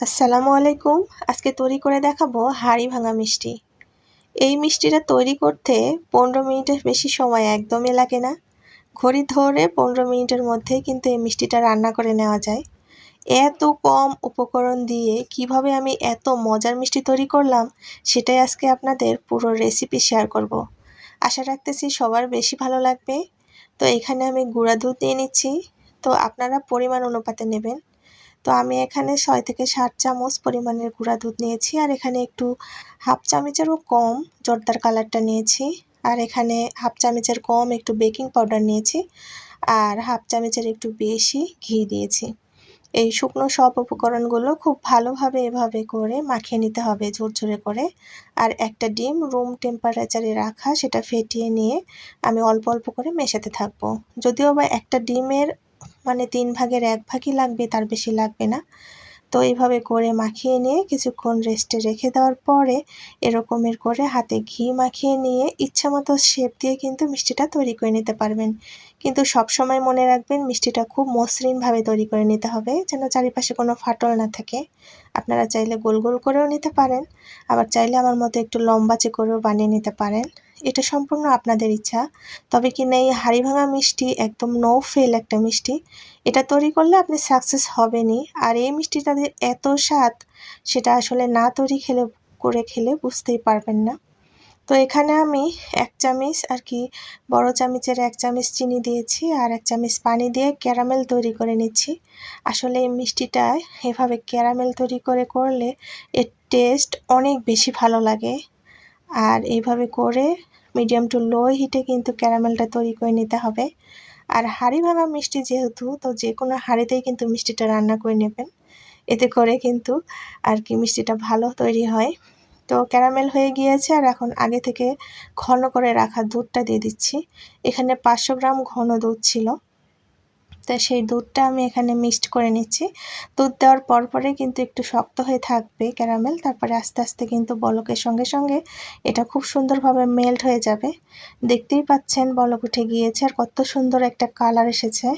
আসসালামু আলাইকুম। আজকে তৈরি করে দেখাবো হাঁড়ি ভাঙা মিষ্টি। এই মিষ্টিটা তৈরি করতে পনেরো মিনিটের বেশি সময় একদমই লাগে না। ঘড়ি ধরে পনেরো মিনিটের মধ্যে কিন্তু এই মিষ্টিটা রান্না করে নেওয়া যায়। এত কম উপকরণ দিয়ে কীভাবে আমি এত মজার মিষ্টি তৈরি করলাম, সেটাই আজকে আপনাদের পুরো রেসিপি শেয়ার করব। আশা রাখতেছি সবার বেশি ভালো লাগবে। তো এখানে আমি গুঁড়া দুধ নিয়ে নিচ্ছি। তো আপনারা পরিমাণ অনুপাতে নেবেন। তো আমি এখানে ছয় থেকে সাত চামচ পরিমাণের গুঁড়া দুধ নিয়েছি আর এখানে একটু হাফ চামচেরও কম জর্দার কালারটা নিয়েছি। আর এখানে হাফ চামচের কম একটু বেকিং পাউডার নিয়েছি আর হাফ চামচের একটু বেশি ঘি দিয়েছি। এই শুকনো সব উপকরণগুলো খুব ভালোভাবে এভাবে করে মাখিয়ে নিতে হবে ঝুরঝুরে করে। আর একটা ডিম রুম টেম্পারেচারে রাখা সেটা ফেটিয়ে নিয়ে আমি অল্প অল্প করে মেশাতে থাকব। যদিও বা একটা ডিমের মানে তিন ভাগের এক ভাগই লাগবে, তার বেশি লাগবে না। তো এইভাবে করে মাখিয়ে নিয়ে কিছুক্ষণ রেস্টে রেখে দেওয়ার পরে এরকমের করে হাতে ঘি মাখিয়ে নিয়ে ইচ্ছা মতো শেপ দিয়ে কিন্তু মিষ্টিটা তৈরি করে নিতে পারবেন। কিন্তু সব সময় মনে রাখবেন, মিষ্টিটা খুব মসৃণভাবে তৈরি করে নিতে হবে, যেন চারিপাশে কোনো ফাটল না থাকে। আপনারা চাইলে গোল গোল করেও নিতে পারেন, আবার চাইলে আমার মতো একটু লম্বাচে করেও বানিয়ে নিতে পারেন। এটা সম্পূর্ণ আপনাদের ইচ্ছা। তবে কি না এই হাড়ি ভাঙা মিষ্টি একদম নো ফেল একটা মিষ্টি। এটা তৈরি করলে আপনি সাকসেস হবেনই। আর এই মিষ্টিটা এত স্বাদ, সেটা আসলে না তৈরি খেলে, করে খেলে বুঝতেই পারবেন না। তো এখানে আমি এক চামচ আর কি, বড় চামচের এক চামচ চিনি দিয়েছি আর এক চামচ পানি দিয়ে ক্যারামেল তৈরি করে নিচ্ছি। আসলে এই মিষ্টিটা এভাবে ক্যারামেল তৈরি করে করলে এর টেস্ট অনেক বেশি ভালো লাগে। আর এইভাবে করে মিডিয়াম টু লো হিটে কিন্তু ক্যারামেলটা তৈরি করে নিতে হবে। আর হাঁড়ি ভাঙা মিষ্টি যেহেতু, তো যে কোনো হাঁড়িতেই কিন্তু মিষ্টিটা রান্না করে নেবেন। এতে করে কিন্তু আর কি মিষ্টিটা ভালো তৈরি হয়। তো ক্যারামেল হয়ে গিয়েছে আর এখন আগে থেকে ঘন করে রাখা দুধটা দিয়ে দিচ্ছি। এখানে পাঁচশো গ্রাম ঘন দুধ ছিল। তা সেই দুধটা আমি এখানে মিক্সড করে নিচ্ছি। দুধ দেওয়ার পর পরে কিন্তু একটু শক্ত হয়ে থাকবে ক্যারামেল তারপরে আস্তে আস্তে কিন্তু বলকের সঙ্গে সঙ্গে এটা খুব সুন্দরভাবে মেল্ট হয়ে যাবে। দেখতেই পাচ্ছেন বলক উঠে গিয়েছে আর কত সুন্দর একটা কালার এসেছে।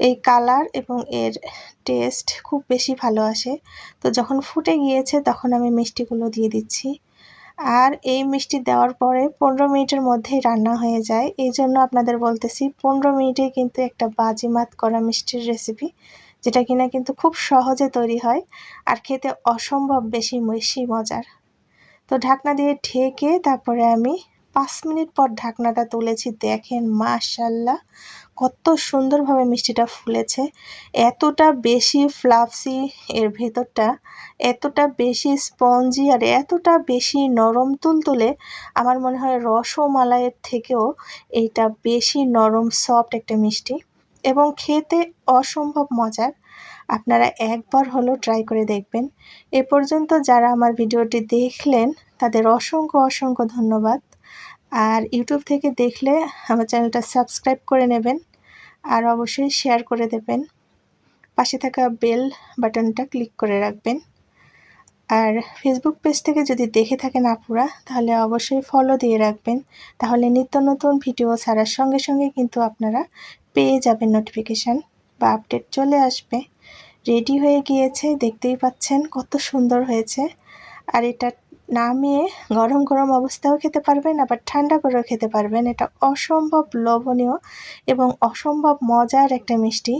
এই কালার এবং এর টেস্ট খুব বেশি ভালো আসে। তো যখন ফুটে গিয়েছে তখন আমি মিষ্টিগুলো দিয়ে দিচ্ছি। আর এই মিষ্টি দেওয়ার পরে পনেরো মিনিটের মধ্যেই রান্না হয়ে যায়। এই জন্য আপনাদের বলতেছি, পনেরো মিনিটে কিন্তু একটা বাজিমাত করা মিষ্টির রেসিপি যেটা কিনা কিন্তু খুব সহজে তৈরি হয় আর খেতে অসম্ভব বেশি বেশি মজার। তো ঢাকনা দিয়ে ঢেকে তারপরে আমি পাঁচ মিনিট পর ঢাকনাটা তুলেছি, দেখেন মাশাল্লাহ, কত সুন্দরভাবে মিষ্টিটা ফুলেছে। এতটা বেশি ফ্লাফসি এর ভেতরটা, এতটা বেশি স্পঞ্জি আর এতটা বেশি নরম তুলতুলে আমার মনে হয় রসমালাইয়ের থেকেও এইটা বেশি নরম সফট একটা মিষ্টি। এবং খেতে অসম্ভব মজার, আপনারা একবার হলেও ট্রাই করে দেখবেন। এ পর্যন্ত যারা আমার ভিডিওটি দেখলেন, তাদের অসংখ্য অসংখ্য ধন্যবাদ। আর ইউটিউব থেকে দেখলে আমার চ্যানেলটা সাবস্ক্রাইব করে নেবেন আর অবশ্যই শেয়ার করে দেবেন। পাশে থাকা বেল বাটনটা ক্লিক করে রাখবেন। আর ফেসবুক পেজ থেকে যদি দেখে থাকেন আপুরা, তাহলে অবশ্যই ফলো দিয়ে রাখবেন। তাহলে নিত্য নতুন ভিডিও ছাড়ার সঙ্গে সঙ্গে কিন্তু আপনারা পেয়ে যাবেন নোটিফিকেশান বা আপডেট চলে আসবে। রেডি হয়ে গিয়েছে, দেখতেই পাচ্ছেন কত সুন্দর হয়েছে। আর এটা নামিয়ে গরম গরম অবস্থাও খেতে পারবেন, আবার ঠান্ডা করেও খেতে পারবেন। এটা অসম্ভব লোভনীয় এবং অসম্ভব মজার একটা মিষ্টি।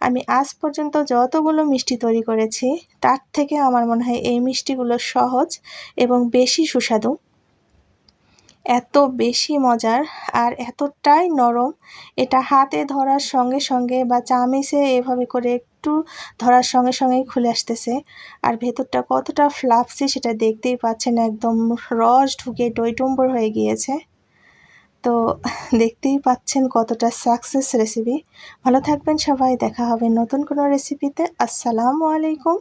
আমি আজ পর্যন্ত যতগুলো মিষ্টি তৈরি করেছি, তার থেকে আমার মনে হয় এই মিষ্টিগুলো সহজ এবং বেশি সুস্বাদু। এত বেশি মজার আর এতটাই নরম। এটা হাতে ধরার সঙ্গে সঙ্গে বা চামিচে এভাবে করে একটু ধরার সঙ্গে সঙ্গেই খুলে আসতেছে। আর ভেতরটা কতটা ফ্লাপসি সেটা দেখতেই পাচ্ছেন একদম রস ঢুকে টইটুম্বর হয়ে গিয়েছে। তো দেখতেই পাচ্ছেন কতটা সাকসেস রেসিপি ভালো থাকবেন সবাই, দেখা হবে নতুন কোনো রেসিপিতে আসসালামু আলাইকুম।